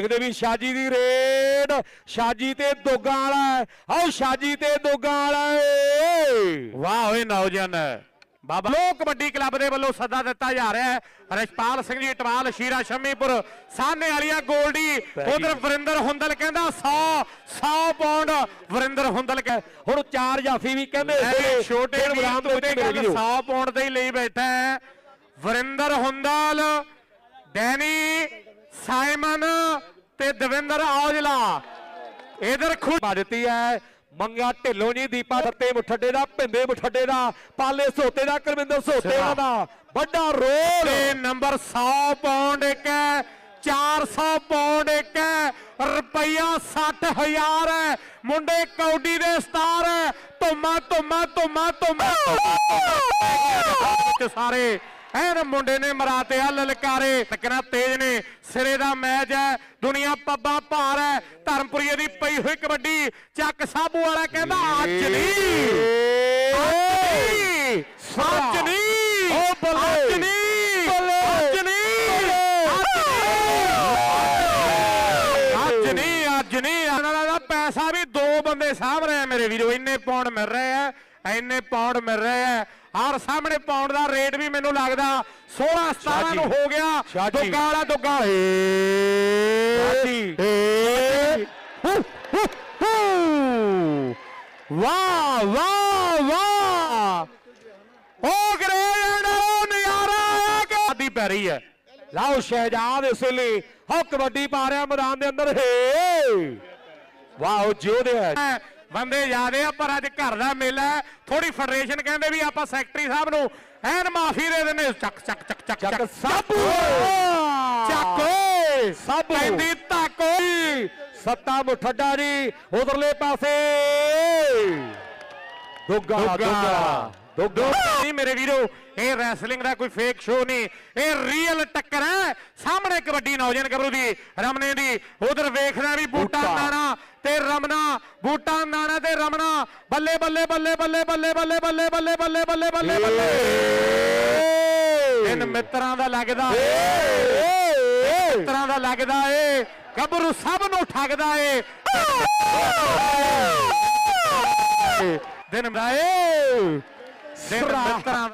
ਦੇਖਦੇ ਵੀ ਸ਼ਾਜੀ ਦੀ ਰੇਡ। ਸ਼ਾਜੀ ਤੇ ਦੋਗਾ ਵਾਲਾ ਆਓ ਸ਼ਾਜੀ ਤੇ ਦੋਗਾ ਵਾਲਾ। ਵਾਹ ਓਏ ਨੌਜਵਾਨ। ਬਾਬਾ ਲੋਕ ਕਬੱਡੀ ਕਲੱਬ ਦੇ ਵੱਲੋਂ ਸੱਦਾ ਦਿੱਤਾ ਜਾ ਰਿਹਾ ਹੈ। ਰਸ਼ਪਾਲ ਸਿੰਘ ਜੀ ਟਵਾਲ ਸ਼ੀਰਾ ਸ਼ਮੀਪੁਰ ਸਾਹਨੇ ਵਾਲੀਆ ਗੋਲਡੀ ਉਧਰ ਵਰਿੰਦਰ ਹੁੰਦਲ ਕਹਿੰਦਾ 100 100 ਪਾਉਂਡ ਵਰਿੰਦਰ ਹੁੰਦਲ ਕਹਿ। ਹੁਣ ਚਾਰ ਜਾਫੀ ਵੀ ਕਹਿੰਦੇ ਛੋਟੇ ਮੈਦਾਨ ਦੇ ਤੋਂ ਵਿੱਚ ਤੇ ਮੇਰੇ ਗੱਲ ਵੀਰੋ। 100 ਪਾਉਂਡ ਦੇ ਹੀ ਲਈ ਬੈਠਾ ਹੈ। ਵਰਿੰਦਰ ਹੁੰਦਲ ਡੈਨੀ ਸਾਈਮਨ ਤੇ ਦਵਿੰਦਰ ਔਜਲਾ। ਇਧਰ ਖੁਦ ਦਿੱਤੀ ਹੈ। ਮੰਗਾ ਢਿੱਲੋਂ ਜੀ ਦੀਪਾ ਦੱਤੇ ਮੁੱਠੱਡੇ ਦਾ ਭਿੰਦੇ ਮੁੱਠੱਡੇ ਦਾ ਪਾਲੇ ਸੋਤੇ ਦਾ ਕਰਮਿੰਦਰ ਸੋਤੇ ਦਾ। ਵੱਡਾ ਰੋਲ। ਤੇ ਨੰਬਰ 100 ਪਾਉਂਡ ਇੱਕ ਹੈ 400 ਪਾਉਂਡ ਇੱਕ ਹੈ ਰੁਪਈਆ 60000 ਹੈ। ਮੁੰਡੇ ਕੌਡੀ ਦੇ ਸਟਾਰ ਹੈ। ਧੁੰਮਾ ਧੁੰਮਾ ਧੁੰਮਾ ਧੁੰਮਾ। ਸਾਰੇ ਐਨ ਮੁੰਡੇ ਨੇ ਮਰਾਤੇ ਆ ਲਲਕਾਰੇ ਟੱਕਰਾਂ ਤੇਜ਼ ਨੇ ਸਿਰੇ ਦਾ ਮੈਚ ਹੈ ਦੁਨੀਆ ਪੱਬਾ ਭਾਰ ਹੈ ਧਰਮਪੁਰੀਏ ਦੀ ਪਈ ਹੋਈ ਕਬੱਡੀ ਚੱਕ ਸਾਬੂ ਵਾਲਾ ਕਹਿੰਦਾ ਅੱਜ ਨਹੀਂ। ਅੱਜ ਨਹੀਂ। ਅੱਜ ਨਹੀਂ। ਓ ਬੱਲੇ। ਅੱਜ ਨਹੀਂ। ਬੱਲੇ। ਅੱਜ ਨਹੀਂ। ਅੱਜ ਨਹੀਂ। ਅੱਜ ਨਹੀਂ ਇਹਨਾਂ ਦਾ ਪੈਸਾ ਵੀ ਦੋ ਬੰਦੇ ਰਹੇ ਆ ਮੇਰੇ ਵੀਰੋ ਇੰਨੇ ਪਾਉਂਡ ਮਿਲ ਰਹੇ ਆ ਇੰਨੇ ਪਾਉਂਡ ਮਿਲ ਰਹੇ ਆ। ਔਰ ਸਾਹਮਣੇ ਪਾਉਂਡ ਦਾ ਰੇਟ ਵੀ ਮੈਨੂੰ ਲੱਗਦਾ 16 17 ਨੂੰ ਹੋ ਗਿਆ। ਦੁੱਗਾ ਵਾਲਾ ਦੁੱਗਾ ਏ ਹੂ ਹੂ ਹੂ। ਵਾਹ ਵਾਹ ਵਾਹ। ਉਹ ਗ੍ਰੇਡ ਉਹ ਨਜ਼ਾਰਾ ਕਿ ਆਦੀ ਪੈ ਰਹੀ ਹੈ। ਲਾਓ ਸ਼ਹਿਜਾਦ ਇਸ ਵੇਲੇ ਹੋ ਕਬੱਡੀ ਪਾ ਰਿਹਾ ਮੈਦਾਨ ਦੇ ਅੰਦਰ। ਹੇ। ਵਾਹ ਜੋਧੇ ਹੈ ਹੈ, ਬੰਦੇ ਜ਼ਿਆਦੇ ਆ ਪਰ ਅੱਜ ਘਰ ਦਾ ਮੇਲਾ ਥੋੜੀ ਫੈਡਰੇਸ਼ਨ ਕਹਿੰਦੇ ਵੀ ਆਪਾਂ ਸੈਕਟਰੀ ਸਾਹਿਬ ਨੂੰ ਐਨ ਮਾਫੀ ਦੇ ਦਿੰਦੇ ਚੱਕ ਚੱਕ ਚੱਕ ਚੱਕ ਚੱਕ ਸਾਬੂ ਚੱਕ ਓਏ! ਕਹਿੰਦੀ ਤੱਕ ਓਏ! ਸੱਤਾ ਮੁੱਠੱਡਾ ਜੀ ਉਧਰਲੇ ਪਾਸੇ! ਦੁੱਗਾ ਦੁੱਗਾ ਦੁੱਗਾ ਨਹੀਂ ਮੇਰੇ ਵੀਰੋ ਇਹ ਰੈਸਲਿੰਗ ਦਾ ਕੋਈ ਫੇਕ ਸ਼ੋ ਨਹੀਂ। ਇਹ ਰੀਅਲ ਟੱਕਰ ਹੈ। ਸਾਹਮਣੇ ਕਬੱਡੀ ਨੌਜਵਾਨ ਗੱਭਰੂ ਦੀ ਰਮਨੇ ਦੀ। ਉਧਰ ਵੇਖਦਾ ਵੀ ਬੂਟਾ ਬੂਟਾ। ਤੇ ਰਮਨਾ ਬੂਟਾ ਨਾਣਾ ਤੇ ਰਮਨਾ ਬੱਲੇ ਬੱਲੇ ਬੱਲੇ ਬੱਲੇ ਬੱਲੇ ਬੱਲੇ ਬੱਲੇ ਬੱਲੇ ਬੱਲੇ ਬੱਲੇ ਬੱਲੇ ਬੱਲੇ ਇਨ ਮਿੱਤਰਾਂ ਦਾ ਲੱਗਦਾ ਏ ਮਿੱਤਰਾਂ ਦਾ ਲੱਗਦਾ ਏ ਗੱਭਰੂ ਸਭ ਨੂੰ ਠੱਗਦਾ ਏ ਦਿਨ ਦਾ ਏ ਦਿਨ ਮਿੱਤਰਾਂ